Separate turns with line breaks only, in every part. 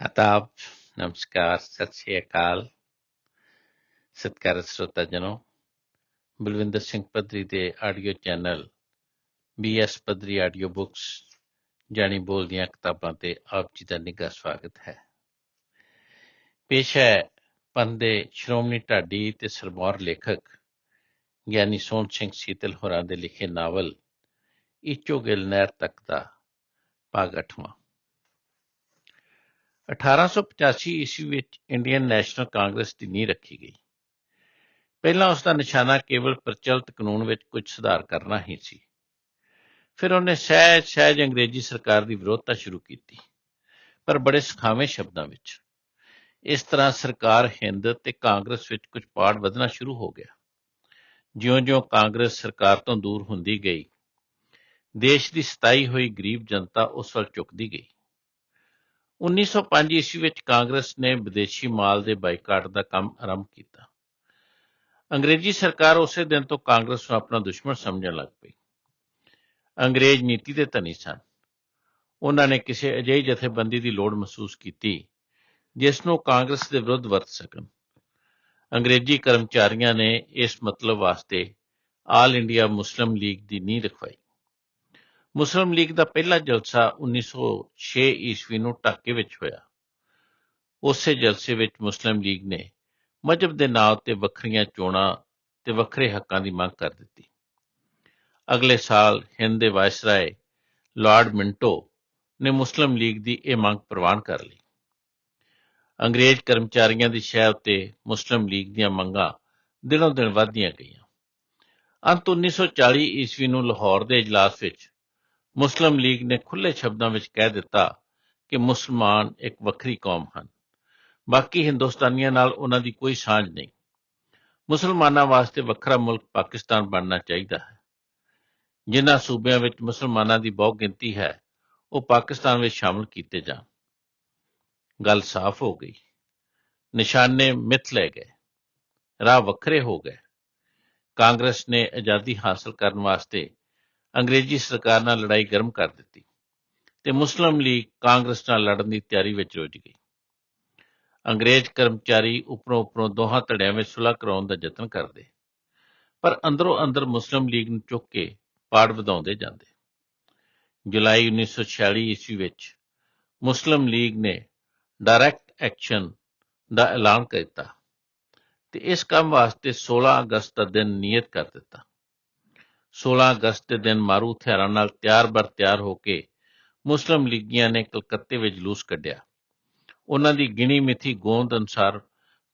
ਆਦਾਬ ਨਮਸਕਾਰ ਸਤਿ ਸ਼੍ਰੀ ਅਕਾਲ ਸਤਿਕਾਰ ਸਰੋਤਾ ਜਨੋ ਬਲਵਿੰਦਰ ਸਿੰਘ ਪੱਧਰੀ ਦੇ audio channel BS Padhri audio books ਜਾਣੀ ਬੋਲਦੀਆਂ ਕਿਤਾਬਾਂ ਤੇ ਆਪ ਜੀ ਦਾ ਨਿੱਘਾ ਸਵਾਗਤ ਹੈ ਪੇਸ਼ ਹੈ ਪੰਦੇ ਸ਼੍ਰੋਮਣੀ ਢਾਡੀ ਤੇ ਸਰਮੌਰ ਲੇਖਕ ਗਿਆਨੀ ਸੋਹਣ ਸਿੰਘ ਸੀਤਲ ਹੋਰਾਂ ਦੇ ਲਿਖੇ ਨਾਵਲ ਇਚੋ ਗਿਲ ਨਹਿਰ ਤੱਕ ਦਾ ਭਾਗ 8ਵਾਂ 1885 ਈਸਵੀ ਵਿੱਚ ਇੰਡੀਅਨ ਨੈਸ਼ਨਲ ਕਾਂਗਰਸ ਦੀ ਨੀਂਹ ਰੱਖੀ ਗਈ। ਪਹਿਲਾਂ ਉਸ ਦਾ ਨਿਸ਼ਾਨਾ ਕੇਵਲ ਪ੍ਰਚਲਿਤ ਕਾਨੂੰਨ ਵਿੱਚ ਕੁਝ ਸੁਧਾਰ ਕਰਨਾ ਹੀ ਸੀ। ਫਿਰ ਉਹਨੇ ਸਹਿਜ ਸਹਿਜ ਅੰਗਰੇਜ਼ੀ ਸਰਕਾਰ ਦੀ ਵਿਰੋਧਤਾ ਸ਼ੁਰੂ ਕੀਤੀ, ਪਰ ਬੜੇ ਸੁਖਾਵੇਂ ਸ਼ਬਦਾਂ ਵਿੱਚ। ਇਸ ਤਰ੍ਹਾਂ ਸਰਕਾਰ ਹਿੰਦ ਤੇ ਕਾਂਗਰਸ ਵਿੱਚ ਕੁਝ ਪਾੜ ਵਧਣਾ ਸ਼ੁਰੂ ਹੋ ਗਿਆ। ਜਿਉਂ-ਜਿਉਂ ਕਾਂਗਰਸ ਸਰਕਾਰ ਤੋਂ ਦੂਰ ਹੁੰਦੀ ਗਈ, ਦੇਸ਼ ਦੀ ਸਤਾਈ ਹੋਈ ਗਰੀਬ ਜਨਤਾ ਉਸ ਵੱਲ ਝੁਕਦੀ ਗਈ। 1905 ਈਸਵੀ ਵਿੱਚ ਕਾਂਗਰਸ ਨੇ ਵਿਦੇਸ਼ੀ ਮਾਲ ਦੇ ਬਾਈਕਾਟ ਦਾ ਕੰਮ ਆਰੰਭ ਕੀਤਾ। ਅੰਗਰੇਜ਼ੀ ਸਰਕਾਰ ਉਸੇ ਦਿਨ ਤੋਂ ਕਾਂਗਰਸ ਨੂੰ ਆਪਣਾ ਦੁਸ਼ਮਣ ਸਮਝਣ ਲੱਗ ਪਈ। ਅੰਗਰੇਜ਼ ਨੀਤੀ ਦੇ ਧਨੀ ਸਨ। ਉਹਨਾਂ ਨੇ ਕਿਸੇ ਅਜਿਹੀ ਜਥੇਬੰਦੀ ਦੀ ਲੋੜ ਮਹਿਸੂਸ ਕੀਤੀ, ਜਿਸ ਨੂੰ ਕਾਂਗਰਸ ਦੇ ਵਿਰੁੱਧ ਵਰਤ ਸਕਣ। ਅੰਗਰੇਜ਼ੀ ਕਰਮਚਾਰੀਆਂ ਨੇ ਇਸ ਮਤਲਬ ਵਾਸਤੇ ਆਲ ਇੰਡੀਆ ਮੁਸਲਿਮ ਲੀਗ ਦੀ ਨੀਂਹ ਰਖਵਾਈ। ਮੁਸਲਿਮ ਲੀਗ ਦਾ ਪਹਿਲਾ ਜਲਸਾ 1906 ਈਸਵੀ ਨੂੰ ਢਾਕੇ ਵਿੱਚ ਹੋਇਆ। ਉਸੇ ਜਲਸੇ ਵਿੱਚ ਮੁਸਲਿਮ ਲੀਗ ਨੇ ਮਜਬ ਦੇ ਨਾਂ ਉੱਤੇ ਵੱਖਰੀਆਂ ਚੋਣਾਂ ਤੇ ਵੱਖਰੇ ਹੱਕਾਂ ਦੀ ਮੰਗ ਕਰ ਦਿੱਤੀ। ਅਗਲੇ ਸਾਲ ਹਿੰਦ ਦੇ ਵਾਇਸਰਾਏ ਲਾਰਡ ਮਿੰਟੋ ਨੇ ਮੁਸਲਿਮ ਲੀਗ ਦੀ ਇਹ ਮੰਗ ਪ੍ਰਵਾਨ ਕਰ ਲਈ। ਅੰਗਰੇਜ਼ ਕਰਮਚਾਰੀਆਂ ਦੀ ਸ਼ਹਿ ਉੱਤੇ ਮੁਸਲਿਮ ਲੀਗ ਦੀਆਂ ਮੰਗਾਂ ਦਿਨੋਂ ਦਿਨ ਵਧਦੀਆਂ ਗਈਆਂ। ਅੰਤ 1940 ਈਸਵੀ ਨੂੰ ਲਾਹੌਰ ਦੇ ਇਜਲਾਸ ਵਿੱਚ ਮੁਸਲਿਮ ਲੀਗ ਨੇ ਖੁੱਲੇ ਸ਼ਬਦਾਂ ਵਿੱਚ ਕਹਿ ਦਿੱਤਾ ਕਿ ਮੁਸਲਮਾਨ ਇੱਕ ਵੱਖਰੀ ਕੌਮ ਹਨ। ਬਾਕੀ ਹਿੰਦੁਸਤਾਨੀਆਂ ਨਾਲ ਉਹਨਾਂ ਦੀ ਕੋਈ ਸਾਂਝ ਨਹੀਂ। ਮੁਸਲਮਾਨਾਂ ਵਾਸਤੇ ਵੱਖਰਾ ਮੁਲਕ ਪਾਕਿਸਤਾਨ ਬਣਨਾ ਚਾਹੀਦਾ ਹੈ। ਜਿਨ੍ਹਾਂ ਸੂਬਿਆਂ ਵਿੱਚ ਮੁਸਲਮਾਨਾਂ ਦੀ ਬਹੁ ਗਿਣਤੀ ਹੈ, ਉਹ ਪਾਕਿਸਤਾਨ ਵਿੱਚ ਸ਼ਾਮਲ ਕੀਤੇ ਜਾਣ। ਗੱਲ ਸਾਫ਼ ਹੋ ਗਈ। ਨਿਸ਼ਾਨੇ ਮਿੱਥ ਲੈ ਗਏ। ਰਾਹ ਵੱਖਰੇ ਹੋ ਗਏ। ਕਾਂਗਰਸ ਨੇ ਆਜ਼ਾਦੀ ਹਾਸਲ ਕਰਨ ਵਾਸਤੇ ਅੰਗਰੇਜ਼ੀ ਸਰਕਾਰ ਨਾਲ ਲੜਾਈ ਗਰਮ ਕਰ ਦਿੱਤੀ ਤੇ ਮੁਸਲਿਮ ਲੀਗ ਕਾਂਗਰਸ ਨਾਲ ਲੜਨ ਦੀ ਤਿਆਰੀ ਵਿੱਚ ਰੁੱਝ ਗਈ। ਅੰਗਰੇਜ਼ ਕਰਮਚਾਰੀ ਉੱਪਰੋਂ ਉੱਪਰੋਂ ਦੋਹਾਂ ਧੜਿਆਂ ਵਿੱਚ ਸੁਲ੍ਹਾ ਕਰਾਉਣ ਦਾ ਯਤਨ ਕਰਦੇ, ਪਰ ਅੰਦਰੋਂ ਅੰਦਰ ਮੁਸਲਿਮ ਲੀਗ ਨੂੰ ਚੁੱਕ ਕੇ ਪਾੜ ਵਧਾਉਂਦੇ ਜਾਂਦੇ। ਜੁਲਾਈ 1946 ਈਸਵੀ ਵਿੱਚ ਮੁਸਲਿਮ ਲੀਗ ਨੇ ਡਾਇਰੈਕਟ ਐਕਸ਼ਨ ਦਾ ਐਲਾਨ ਕੀਤਾ ਤੇ ਇਸ ਕੰਮ ਵਾਸਤੇ 16 ਅਗਸਤ ਦਾ ਦਿਨ ਨਿਯਤ ਕਰ ਦਿੱਤਾ। 16 ਅਗਸਤ ਦੇ ਦਿਨ ਮਾਰੂ ਹਥਿਆਰਾਂ ਨਾਲ ਤਿਆਰ-ਬਰ ਤਿਆਰ ਹੋ ਕੇ ਮੁਸਲਿਮ ਲੀਗੀਆਂ ਨੇ ਕਲਕੱਤੇ ਵਿੱਚ ਜਲੂਸ ਕੱਢਿਆ। ਉਹਨਾਂ ਦੀ ਗਿਣੀ ਮਿਥੀ ਗੋਂਦ ਅਨੁਸਾਰ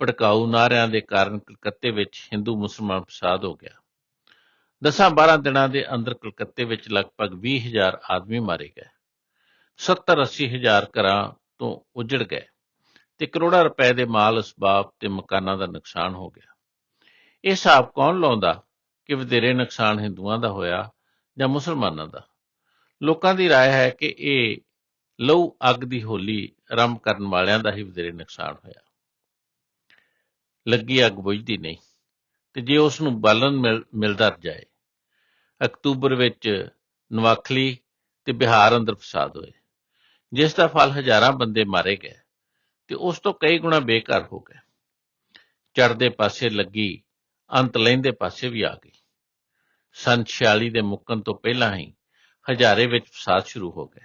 ਭੜਕਾਊ ਨਾਰਿਆਂ ਦੇ ਕਾਰਨ ਕਲਕੱਤੇ ਵਿੱਚ ਹਿੰਦੂ ਮੁਸਲਮਾਨ ਫਸਾਦ ਹੋ ਗਿਆ। 10-12 ਦਿਨਾਂ ਦੇ ਅੰਦਰ ਕਲਕੱਤੇ ਵਿੱਚ ਲਗਭਗ 20000 ਆਦਮੀ ਮਾਰੇ ਗਏ। 70-80 ਹਜ਼ਾਰ ਘਰਾਂ ਤੋਂ ਉਜੜ ਗਏ ਤੇ ਕਰੋੜਾਂ ਰੁਪਏ ਦੇ ਮਾਲ, ਅਸਬਾਬ ਤੇ ਮਕਾਨਾਂ ਦਾ ਨੁਕਸਾਨ ਹੋ ਗਿਆ। ਇਹ ਹਿਸਾਬ ਕੌਣ ਲਾਉਂਦਾ? ਕਿ ਵਧੇਰੇ ਨੁਕਸਾਨ ਹਿੰਦੂਆਂ ਦਾ ਹੋਇਆ ਜਾਂ ਮੁਸਲਮਾਨਾਂ ਦਾ ਲੋਕਾਂ ਦੀ رائے ਹੈ ਕਿ ਇਹ ਲਹੂ ਅੱਗ ਦੀ ਹੋਲੀ ਆਰੰਭ ਕਰਨ ਵਾਲਿਆਂ ਦਾ ਹੀ ਵਧੇਰੇ ਨੁਕਸਾਨ ਹੋਇਆ ਲੱਗੀ ਅੱਗ ਬੁਝਦੀ ਨਹੀਂ ਤੇ ਜੇ ਉਸ ਨੂੰ ਬਾਲਣ ਮਿਲਦਾ ਜਾਏ ਅਕਤੂਬਰ ਵਿੱਚ ਨਵਾਖਲੀ ਤੇ ਬਿਹਾਰ ਅੰਦਰ ਫਸਾਦ ਹੋਏ ਜਿਸ ਦਾ ਫਲ ਹਜ਼ਾਰਾਂ ਬੰਦੇ ਮਾਰੇ ਗਏ ਤੇ ਉਸ ਤੋਂ ਕਈ ਗੁਣਾ ਬੇਕਾਰ ਹੋ ਗਏ ਚੜਦੇ ਪਾਸੇ ਲੱਗੀ ਅੰਤ ਲੈਂਦੇ ਪਾਸੇ ਵੀ ਆ ਗਈ। ਸਨ 46 ਦੇ ਮੁੱਕਣ ਤੋਂ ਪਹਿਲਾਂ ਹੀ ਹਜ਼ਾਰੇ ਵਿੱਚ ਫਸਾਦ ਸ਼ੁਰੂ ਹੋ ਗਏ।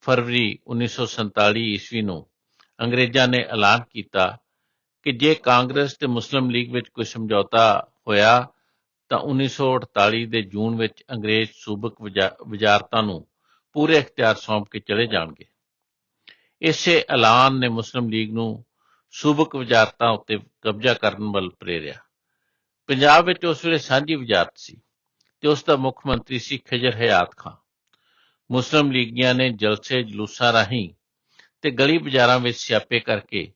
ਫਰਵਰੀ 1947 ਈਸਵੀ ਨੂੰ ਅੰਗਰੇਜ਼ਾਂ ਨੇ ਐਲਾਨ ਕੀਤਾ ਕਿ ਜੇ ਕਾਂਗਰਸ ਤੇ ਮੁਸਲਿਮ ਲੀਗ ਵਿੱਚ ਕੋਈ ਸਮਝੌਤਾ ਹੋਇਆ, ਤਾਂ 1948 ਦੇ ਜੂਨ ਵਿੱਚ ਅੰਗਰੇਜ਼ ਸੂਬਕ ਵਜ਼ਾਰਤਾਂ ਨੂੰ ਪੂਰੇ ਇਖਤਿਆਰ ਸੌਂਪ ਕੇ ਚਲੇ ਜਾਣਗੇ। ਇਸੇ ਐਲਾਨ ਨੇ ਮੁਸਲਿਮ ਲੀਗ ਨੂੰ ਸੂਬਕ ਵਜ਼ਾਰਤਾਂ ਉੱਤੇ ਕਬਜ਼ਾ ਕਰਨ ਵੱਲ ਪ੍ਰੇਰਿਆ। ਪੰਜਾਬ ਵਿੱਚ ਉਸ ਵੇਲੇ ਸਾਂਝੀ ਵਜ਼ਾਰਤ ਸੀ ਤੇ ਉਸ ਦਾ ਮੁੱਖ ਮੰਤਰੀ ਸੀ ਖਿਜਰ ਹਯਾਤ ਖਾਨ। ਮੁਸਲਿਮ ਲੀਗੀਆਂ ਨੇ ਜਲਸੇ ਜਲੂਸਾਂ ਰਾਹੀਂ ਤੇ ਗਲੀ ਬਾਜ਼ਾਰਾਂ ਵਿੱਚ ਸਿਆਪੇ ਕਰਕੇ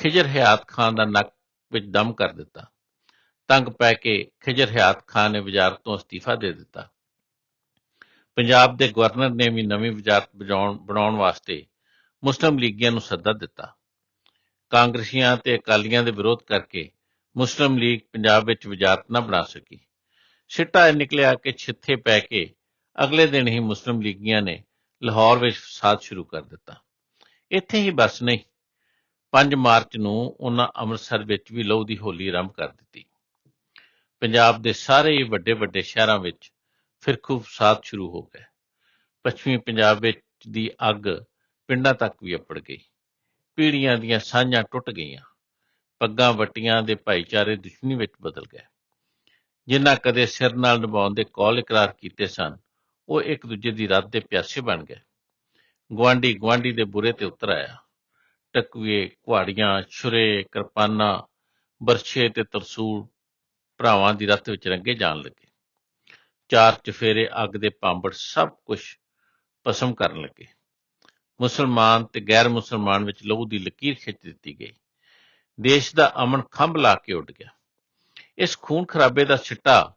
ਖਿਜਰ ਹਯਾਤ ਖਾਨ ਦਾ ਨੱਕ ਵਿੱਚ ਦਮ ਕਰ ਦਿੱਤਾ। ਤੰਗ ਪੈ ਕੇ ਖਿਜਰ ਹਯਾਤ ਖਾਨ ਨੇ ਵਜ਼ਾਰਤ ਤੋਂ ਅਸਤੀਫਾ ਦੇ ਦਿੱਤਾ। ਪੰਜਾਬ ਦੇ ਗਵਰਨਰ ਨੇ ਵੀ ਨਵੀਂ ਵਜ਼ਾਰਤ ਬਣਾਉਣ ਵਾਸਤੇ ਮੁਸਲਿਮ ਲੀਗੀਆਂ ਨੂੰ ਸੱਦਾ ਦਿੱਤਾ। ਕਾਂਗਰਸੀਆਂ ਤੇ ਅਕਾਲੀਆਂ ਦੇ ਵਿਰੋਧ ਕਰਕੇ ਮੁਸਲਿਮ ਲੀਗ ਪੰਜਾਬ ਵਿੱਚ ਵਜ਼ਾਰਤ ਨਾ ਬਣਾ ਸਕੀ। ਸਿੱਟਾ ਇਹ ਨਿਕਲਿਆ ਕਿ ਛਿੱਥੇ ਪੈ ਕੇ ਅਗਲੇ ਦਿਨ ਹੀ ਮੁਸਲਿਮ ਲੀਗੀਆਂ ਨੇ ਲਾਹੌਰ ਵਿੱਚ ਫਸਾਦ ਸ਼ੁਰੂ ਕਰ ਦਿੱਤਾ। ਇੱਥੇ ਹੀ ਬਸ ਨਹੀਂ 5 ਮਾਰਚ ਨੂੰ ਉਹਨਾਂ ਅੰਮ੍ਰਿਤਸਰ ਵਿੱਚ ਵੀ ਲਹੂ ਦੀ ਹੋਲੀ ਆਰੰਭ ਕਰ ਦਿੱਤੀ। ਪੰਜਾਬ ਦੇ ਸਾਰੇ ਹੀ ਵੱਡੇ ਵੱਡੇ ਸ਼ਹਿਰਾਂ ਵਿੱਚ ਫਿਰਕੂ ਫਸਾਦ ਸ਼ੁਰੂ ਹੋ ਗਏ। ਪੱਛਮੀ ਪੰਜਾਬ ਵਿੱਚ ਦੀ ਅੱਗ ਪਿੰਡਾਂ ਤੱਕ ਵੀ ਅੱਪੜ ਗਈ। ਪੀੜੀਆਂ ਦੀਆਂ ਸਾਂਝਾਂ ਟੁੱਟ ਗਈਆਂ। ਪੱਗਾਂ ਵੱਟੀਆਂ ਦੇ ਭਾਈਚਾਰੇ ਦੁਸ਼ਮਣੀ ਵਿੱਚ ਬਦਲ ਗਏ। ਜਿਨ੍ਹਾਂ ਕਦੇ ਸਿਰ ਨਾਲ ਨਿਭਾਉਣ ਦੇ ਕੌਲ ਇਕਰਾਰ ਕੀਤੇ ਸਨ, ਉਹ ਇੱਕ ਦੂਜੇ ਦੀ ਰੱਤ ਦੇ ਪਿਆਸੇ ਬਣ ਗਏ। ਗੁਆਂਢੀ ਗੁਆਂਢੀ ਦੇ ਬੁਰੇ ਤੇ ਉਤਰ ਆਇਆ। ਟਕੂਏ, ਕੁਹਾੜੀਆਂ, ਛੁਰੇ, ਕਿਰਪਾਨਾਂ, ਬਰਛੇ ਤੇ ਤਰਸੂਲ ਭਰਾਵਾਂ ਦੀ ਰੱਤ ਵਿੱਚ ਰੰਗੇ ਜਾਣ ਲੱਗੇ। ਚਾਰ ਚਫੇਰੇ ਅੱਗ ਦੇ ਪਾਂਬੜ ਸਭ ਕੁਝ ਪਸਮ ਕਰਨ ਲੱਗੇ। ਮੁਸਲਮਾਨ ਤੇ ਗੈਰ ਮੁਸਲਮਾਨ ਵਿੱਚ ਲਹੂ ਦੀ ਲਕੀਰ ਖਿੱਚ ਦਿੱਤੀ ਗਈ। ਦੇਸ਼ ਦਾ ਅਮਨ ਖੰਭ ਲਾ ਕੇ ਉੱਡ ਗਿਆ। ਇਸ ਖੂਨ ਖਰਾਬੇ ਦਾ ਛਿੱਟਾ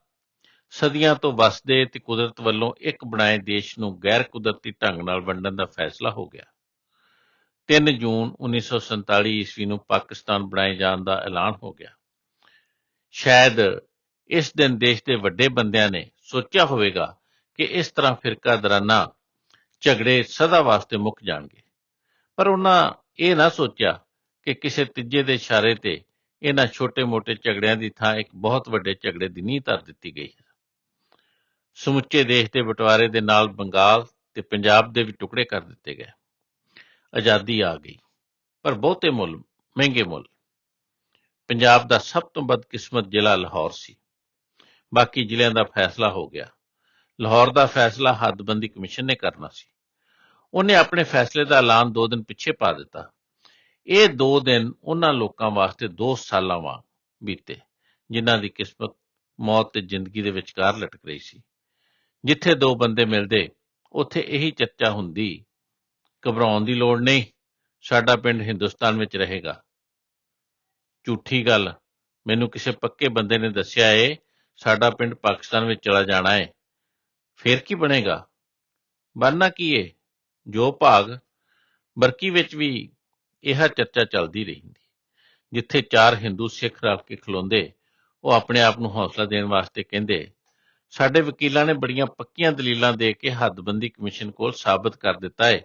ਸਦੀਆਂ ਤੋਂ ਵਸਦੇ ਤੇ ਕੁਦਰਤ ਵੱਲੋਂ ਇੱਕ ਬਣਾਏ ਦੇਸ਼ ਨੂੰ ਗੈਰ ਕੁਦਰਤੀ ਢੰਗ ਨਾਲ ਵੰਡਣ ਦਾ ਫੈਸਲਾ ਹੋ ਗਿਆ। 3 ਜੂਨ 1947 ਈਸਵੀ ਨੂੰ ਪਾਕਿਸਤਾਨ ਬਣਾਏ ਜਾਣ ਦਾ ਐਲਾਨ ਹੋ ਗਿਆ। ਸ਼ਾਇਦ ਇਸ ਦਿਨ ਦੇਸ਼ ਦੇ ਵੱਡੇ ਬੰਦਿਆਂ ਨੇ ਸੋਚਿਆ ਹੋਵੇਗਾ ਕਿ ਇਸ ਤਰ੍ਹਾਂ ਫਿਰਕਾ ਦਰਾਨਾ ਝਗੜੇ ਸਦਾ ਵਾਸਤੇ ਮੁੱਕ ਜਾਣਗੇ। ਪਰ ਉਹਨਾਂ ਇਹ ਨਾ ਸੋਚਿਆ ਕਿ ਕਿਸੇ ਤੀਜੇ ਦੇ ਇਸ਼ਾਰੇ ਤੇ ਇਹਨਾਂ ਛੋਟੇ-ਮੋਟੇ ਝਗੜਿਆਂ ਦੀ ਥਾਂ ਇੱਕ ਬਹੁਤ ਵੱਡੇ ਝਗੜੇ ਦੀ ਨੀਂਹ ਧਰ ਦਿੱਤੀ ਗਈ ਹੈ। ਸਮੁੱਚੇ ਦੇਸ਼ ਦੇ ਬਟਵਾਰੇ ਦੇ ਨਾਲ ਬੰਗਾਲ ਤੇ ਪੰਜਾਬ ਦੇ ਵੀ ਟੁਕੜੇ ਕਰ ਦਿੱਤੇ ਗਏ। ਆਜ਼ਾਦੀ ਆ ਗਈ, ਪਰ ਬਹੁਤੇ ਮੁੱਲ, ਮਹਿੰਗੇ ਮੁੱਲ। ਪੰਜਾਬ ਦਾ ਸਭ ਤੋਂ ਬਦਕਿਸਮਤ ਜ਼ਿਲ੍ਹਾ ਲਾਹੌਰ ਸੀ। ਬਾਕੀ ਜ਼ਿਲ੍ਹਿਆਂ ਦਾ ਫੈਸਲਾ ਹੋ ਗਿਆ। ਲਾਹੌਰ ਦਾ ਫੈਸਲਾ ਹੱਦਬੰਦੀ ਕਮਿਸ਼ਨ ਨੇ ਕਰਨਾ ਸੀ। ਉਹਨੇ ਆਪਣੇ ਫੈਸਲੇ ਦਾ ਐਲਾਨ 2 ਦਿਨ ਪਿੱਛੇ ਪਾ ਦਿੱਤਾ। ਇਹ ਦੋ ਦਿਨ ਉਹਨਾਂ ਲੋਕਾਂ ਵਾਸਤੇ ਦੋ ਸਾਲਾਂ ਵਾਂ ਬੀਤੇ, ਜਿਨ੍ਹਾਂ ਦੀ ਕਿਸਮਤ ਮੌਤ ਤੇ ਜ਼ਿੰਦਗੀ ਦੇ ਵਿਚਕਾਰ ਲਟਕ ਰਹੀ ਸੀ। ਜਿੱਥੇ ਦੋ ਬੰਦੇ ਮਿਲਦੇ, ਉੱਥੇ ਇਹੀ ਚਰਚਾ ਹੁੰਦੀ, ਘਬਰਾਉਣ ਦੀ ਲੋੜ ਨਹੀਂ, ਸਾਡਾ ਪਿੰਡ ਹਿੰਦੁਸਤਾਨ ਵਿੱਚ ਰਹੇਗਾ। ਝੂਠੀ ਗੱਲ, ਮੈਨੂੰ ਕਿਸੇ ਪੱਕੇ ਬੰਦੇ ਨੇ ਦੱਸਿਆ ਏ, ਸਾਡਾ ਪਿੰਡ ਪਾਕਿਸਤਾਨ ਵਿੱਚ ਚਲਾ ਜਾਣਾ ਏ। ਫੇਰ ਕੀ ਬਣੇਗਾ? ਬਣਨਾ ਕੀ ਏ? ਜੋ ਭਾਗ, ਬਰਕੀ ਵਿੱਚ ਵੀ ਇਹ ਚਰਚਾ ਚੱਲਦੀ ਰਹਿੰਦੀ। ਜਿੱਥੇ ਚਾਰ ਹਿੰਦੂ ਸਿੱਖ ਰਲ ਕੇ ਖਲੋਂਦੇ, ਉਹ ਆਪਣੇ ਆਪ ਨੂੰ ਹੌਸਲਾ ਦੇਣ ਵਾਸਤੇ ਕਹਿੰਦੇ, ਸਾਡੇ ਵਕੀਲਾਂ ਨੇ ਬੜੀਆਂ ਪੱਕੀਆਂ ਦਲੀਲਾਂ ਦੇ ਕੇ ਹੱਦਬੰਦੀ ਕਮਿਸ਼ਨ ਕੋਲ ਸਾਬਤ ਕਰ ਦਿੱਤਾ ਹੈ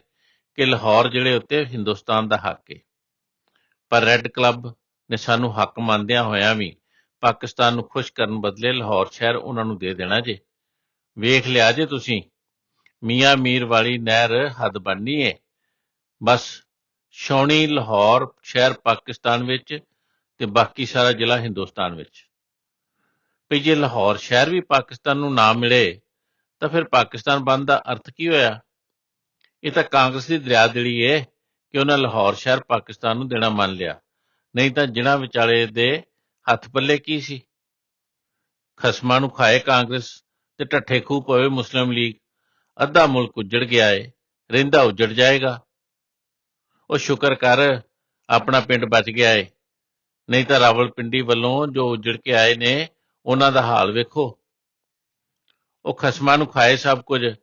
ਕਿ ਲਾਹੌਰ ਜਿਹੜੇ ਉੱਤੇ ਹਿੰਦੁਸਤਾਨ ਦਾ ਹੱਕ ਹੈ ਪਰ ਰੈੱਡ ਕਲੱਬ ਨੇ ਸਾਨੂੰ ਹੱਕ ਮੰਨਦਿਆਂ ਹੋਇਆਂ ਵੀ ਪਾਕਿਸਤਾਨ ਨੂੰ ਖੁਸ਼ ਕਰਨ ਬਦਲੇ ਲਾਹੌਰ ਸ਼ਹਿਰ ਉਹਨਾਂ ਨੂੰ ਦੇ ਦੇਣਾ ਜੇ। ਵੇਖ ਲਿਆ ਜੇ ਤੁਸੀਂ, ਮੀਆਂ ਮੀਰ ਵਾਲੀ ਨਹਿਰ ਹੱਦ ਬਣਨੀ ਏ। ਬਸ ਸ਼ੌਣੀ ਲਾਹੌਰ, ਸ਼ਹਿਰ ਪਾਕਿਸਤਾਨ ਵਿੱਚ ਤੇ ਬਾਕੀ ਸਾਰਾ ਜ਼ਿਲ੍ਹਾ ਹਿੰਦੁਸਤਾਨ ਵਿੱਚ। ਵੀ ਜੇ ਲਾਹੌਰ ਸ਼ਹਿਰ ਵੀ ਪਾਕਿਸਤਾਨ ਨੂੰ ਨਾ ਮਿਲੇ, ਤਾਂ ਫਿਰ ਪਾਕਿਸਤਾਨ ਬੰਦ ਦਾ ਅਰਥ ਕੀ ਹੋਇਆ? ਇਹ ਤਾਂ ਕਾਂਗਰਸ ਦੀ ਦਰਿਆਦਿਲੀ ਏ ਕਿ ਉਹਨਾਂ ਲਾਹੌਰ ਸ਼ਹਿਰ ਪਾਕਿਸਤਾਨ ਨੂੰ ਦੇਣਾ ਮੰਨ ਲਿਆ। ਨਹੀਂ ਤਾਂ ਜਿਨ੍ਹਾਂ ਵਿਚਾਲੇ ਦੇ ਹੱਥ ਪੱਲੇ ਕੀ ਸੀ? ਖਸਮਾਂ ਨੂੰ ਖਾਏ ਕਾਂਗਰਸ ਤੇ ਠੱਠੇ ਖੂਹ ਪਵੇ ਮੁਸਲਿਮ ਲੀਗ। ਅੱਧਾ ਮੁਲਕ ਉੱਜੜ ਗਿਆ ਏ, ਰਹਿੰਦਾ ਉੱਜੜ ਜਾਏਗਾ। ਉਹ ਸ਼ੁਕਰ ਕਰ, ਆਪਣਾ ਪਿੰਡ ਬਚ ਗਿਆ ਏ। ਨਹੀਂ ਤਾਂ ਰਾਵਲਪਿੰਡੀ ਵੱਲੋਂ ਜੋ ਉੱਜੜ ਕੇ ਆਏ ਨੇ, ਉਹਨਾਂ ਦਾ ਹਾਲ ਵੇਖੋ। ਉਹ ਖਸਮਾਂ ਨੂੰ ਖਾਏ ਸਭ ਕੁਝ।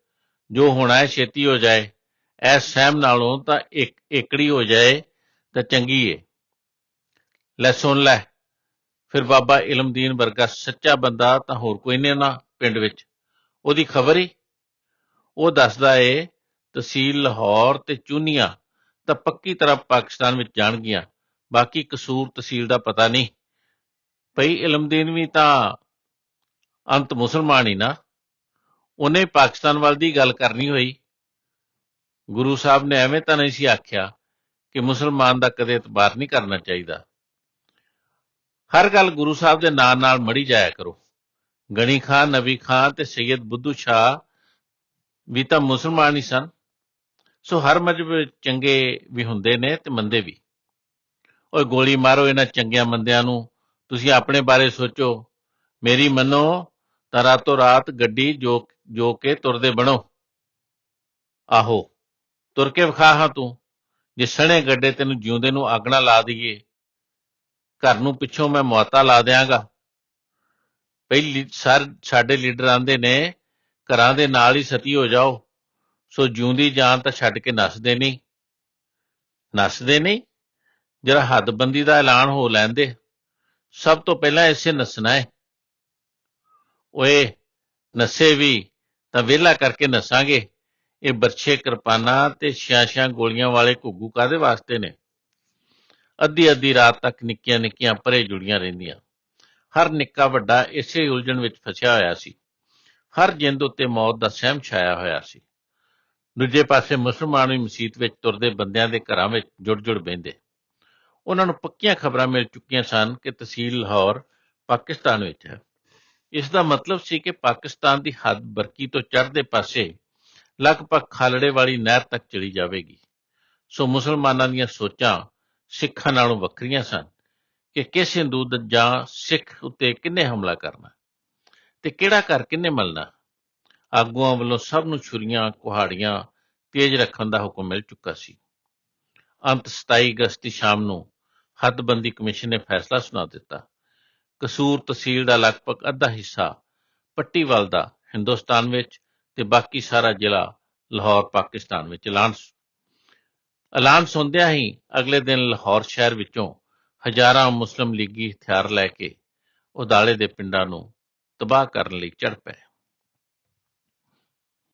ਜੋ ਹੋਣਾ ਹੈ ਛੇਤੀ ਹੋ ਜਾਏ। ਐ ਸਹਿਮ ਨਾਲੋਂ ਤਾਂ ਇੱਕ ਏਕੜੀ ਹੋ ਜਾਏ ਤਾਂ ਚੰਗੀ ਏ। ਲੈ ਸੁਣ ਲੈ। ਫਿਰ ਬਾਬਾ ਇਲਮਦੀਨ ਵਰਗਾ ਸੱਚਾ ਬੰਦਾ ਤਾਂ ਹੋਰ ਕੋਈ ਨਹੀਂ ਨਾ ਪਿੰਡ ਵਿੱਚ। ਉਹਦੀ ਖਬਰ ਹੀ ਉਹ ਦੱਸਦਾ ਏ, ਤਹਿਸੀਲ ਲਾਹੌਰ ਤੇ ਚੂਨੀਆਂ। ਤਾਂ ਪੱਕੀ ਤਰ੍ਹਾਂ ਪਾਕਿਸਤਾਨ ਵਿੱਚ ਜਾਣਗੀਆਂ। ਬਾਕੀ ਕਸੂਰ ਤਹਿਸੀਲ ਦਾ ਪਤਾ ਨਹੀਂ। ਭਈ ਇਲਮਦੀਨ ਵੀ ਤਾਂ ਅੰਤ ਮੁਸਲਮਾਨ ਹੀ ਨਾ। ਉਹਨੇ ਪਾਕਿਸਤਾਨ ਵੱਲ ਦੀ ਗੱਲ ਕਰਨੀ ਹੋਈ। ਗੁਰੂ ਸਾਹਿਬ ਨੇ ਐਵੇਂ ਤਾਂ ਨਹੀਂ ਸੀ ਆਖਿਆ ਕਿ ਮੁਸਲਮਾਨ ਦਾ ਕਦੇ ਇਤਬਾਰ ਨਹੀਂ ਕਰਨਾ ਚਾਹੀਦਾ। ਹਰ ਗੱਲ ਗੁਰੂ ਸਾਹਿਬ ਦੇ ਨਾਂ ਨਾਲ ਮੜੀ ਜਾਇਆ ਕਰੋ। ਗਣੀ ਖਾਨ ਨਬੀ ਖਾਨ ਤੇ ਸੈਦ ਬੁੱਧੂ ਸ਼ਾਹ ਵੀ ਤਾਂ ਮੁਸਲਮਾਨ ਹੀ ਸਨ। ਸੋ ਹਰ ਮਜਬ ਚੰਗੇ ਵੀ ਹੁੰਦੇ ਨੇ ਤੇ ਮੰਦੇ ਵੀ। ਓਏ ਗੋਲੀ ਮਾਰੋ ਇਹਨਾਂ ਚੰਗਿਆਂ ਮੰਦਿਆਂ ਨੂੰ। ਤੁਸੀਂ ਆਪਣੇ ਬਾਰੇ ਸੋਚੋ। ਮੇਰੀ ਮੰਨੋ ਤਾਂ ਰਾਤੋਂ ਰਾਤ ਗੱਡੀ ਜੋ ਜੋ ਕੇ ਤੁਰਦੇ ਬਣੋ। ਆਹੋ, ਤੁਰ ਕੇ ਵਿਖਾ ਹਾਂ ਤੂੰ। ਜੇ ਸਣੇ ਗੱਡੇ ਤੈਨੂੰ ਜਿਉਂਦੇ ਨੂੰ ਆਗਣਾ ਲਾ ਦਈਏ। ਘਰ ਨੂੰ ਪਿੱਛੋਂ ਮੈਂ ਮੌਤਾ ਲਾ ਦਿਆਂਗਾ। ਪਹਿਲੀ ਸਰ, ਸਾਡੇ ਲੀਡਰ ਆਂਦੇ ਨੇ, ਘਰਾਂ ਦੇ ਨਾਲ ਹੀ ਸਤੀ ਹੋ ਜਾਓ। ਸੋ ਜਿਉਂਦੀ ਜਾਨ ਤਾਂ ਛੱਡ ਕੇ ਨੱਸਦੇ ਨਹੀਂ। ਨੱਸਦੇ ਨਹੀਂ ਜਿਹੜਾ ਹੱਦਬੰਦੀ ਦਾ ਐਲਾਨ ਹੋ ਲੈਂਦੇ। ਸਭ ਤੋਂ ਪਹਿਲਾਂ ਇਸੇ ਨੱਸਣਾ ਹੈ ਓਏ, ਨੱਸੇ ਵੀ, ਤਾਂ ਵਿਹਲਾ ਕਰਕੇ ਨੱਸਾਂਗੇ। ਇਹ ਬਰਛੇ ਕਿਰਪਾਨਾਂ ਤੇ ਛਿਆਂ-ਛਿਆਂ ਗੋਲੀਆਂ ਵਾਲੇ ਘੁੱਗੂ ਕਾਦੇ ਵਾਸਤੇ ਨੇ? ਅੱਧੀ ਅੱਧੀ ਰਾਤ ਤੱਕ ਨਿੱਕੀਆਂ ਨਿੱਕੀਆਂ ਪਰੇ ਜੁੜੀਆਂ ਰਹਿੰਦੀਆਂ। ਹਰ ਨਿੱਕਾ ਵੱਡਾ ਇਸੇ ਉਲਝਣ ਵਿੱਚ ਫਸਿਆ ਹੋਇਆ ਸੀ। ਹਰ ਜਿੰਦ ਉੱਤੇ ਮੌਤ ਦਾ ਸਹਿਮ ਛਾਇਆ ਹੋਇਆ ਸੀ। ਦੂਜੇ ਪਾਸੇ ਮੁਸਲਮਾਨ ਵੀ ਮਸਜਿਦ ਵਿੱਚ ਤੁਰਦੇ ਬੰਦਿਆਂ ਦੇ ਘਰਾਂ ਵਿੱਚ ਜੁੜ ਜੁੜ ਬਹਿੰਦੇ। ਉਹਨਾਂ ਨੂੰ ਪੱਕੀਆਂ ਖਬਰਾਂ ਮਿਲ ਚੁੱਕੀਆਂ ਸਨ ਕਿ ਤਹਿਸੀਲ ਲਾਹੌਰ ਪਾਕਿਸਤਾਨ ਵਿੱਚ ਹੈ। ਇਸ ਦਾ ਮਤਲਬ ਸੀ ਕਿ ਪਾਕਿਸਤਾਨ ਦੀ ਹੱਦ ਬਰਕੀ ਤੋਂ ਚੜ੍ਹਦੇ ਪਾਸੇ ਲਗਭਗ ਖਾਲੜੇ ਵਾਲੀ ਨਹਿਰ ਤੱਕ ਚਲੀ ਜਾਵੇਗੀ। ਸੋ ਮੁਸਲਮਾਨਾਂ ਦੀਆਂ ਸੋਚਾਂ ਸਿੱਖਾਂ ਨਾਲੋਂ ਵੱਖਰੀਆਂ ਸਨ ਕਿ ਕਿਸ ਹਿੰਦੂ ਜਾਂ ਸਿੱਖ ਉੱਤੇ ਕਿੰਨੇ ਹਮਲਾ ਕਰਨਾ ਤੇ ਕਿਹੜਾ ਘਰ ਕਿੰਨੇ ਮਲਣਾ। ਆਗੂਆਂ ਵੱਲੋਂ ਸਭ ਨੂੰ ਛੁਰੀਆਂ, ਕੁਹਾੜੀਆਂ ਤੇਜ਼ ਰੱਖਣ ਦਾ ਹੁਕਮ ਮਿਲ ਚੁੱਕਾ ਸੀ। ਅੰਤ 27 ਅਗਸਤ ਦੀ ਸ਼ਾਮ ਨੂੰ ਹੱਦਬੰਦੀ ਕਮਿਸ਼ਨ ਨੇ ਫੈਸਲਾ ਸੁਣਾ ਦਿੱਤਾ। ਕਸੂਰ ਤਹਿਸੀਲ ਦਾ ਲਗਭਗ ਅੱਧਾ ਹਿੱਸਾ ਪੱਟੀਵਾਲ ਦਾ ਹਿੰਦੁਸਤਾਨ ਵਿੱਚ ਤੇ ਬਾਕੀ ਸਾਰਾ ਜ਼ਿਲ੍ਹਾ ਲਾਹੌਰ, ਪਾਕਿਸਤਾਨ ਵਿੱਚ ਐਲਾਨ ਐਲਾਨ ਸੁਣਦਿਆਂ ਹੀ ਅਗਲੇ ਦਿਨ ਲਾਹੌਰ ਸ਼ਹਿਰ ਵਿੱਚੋਂ ਹਜ਼ਾਰਾਂ ਮੁਸਲਿਮ ਲੀਗੀ ਹਥਿਆਰ ਲੈ ਕੇ ਉਦਾਲੇ ਦੇ ਪਿੰਡਾਂ ਨੂੰ ਤਬਾਹ ਕਰਨ ਲਈ ਚੜ ਪਏ।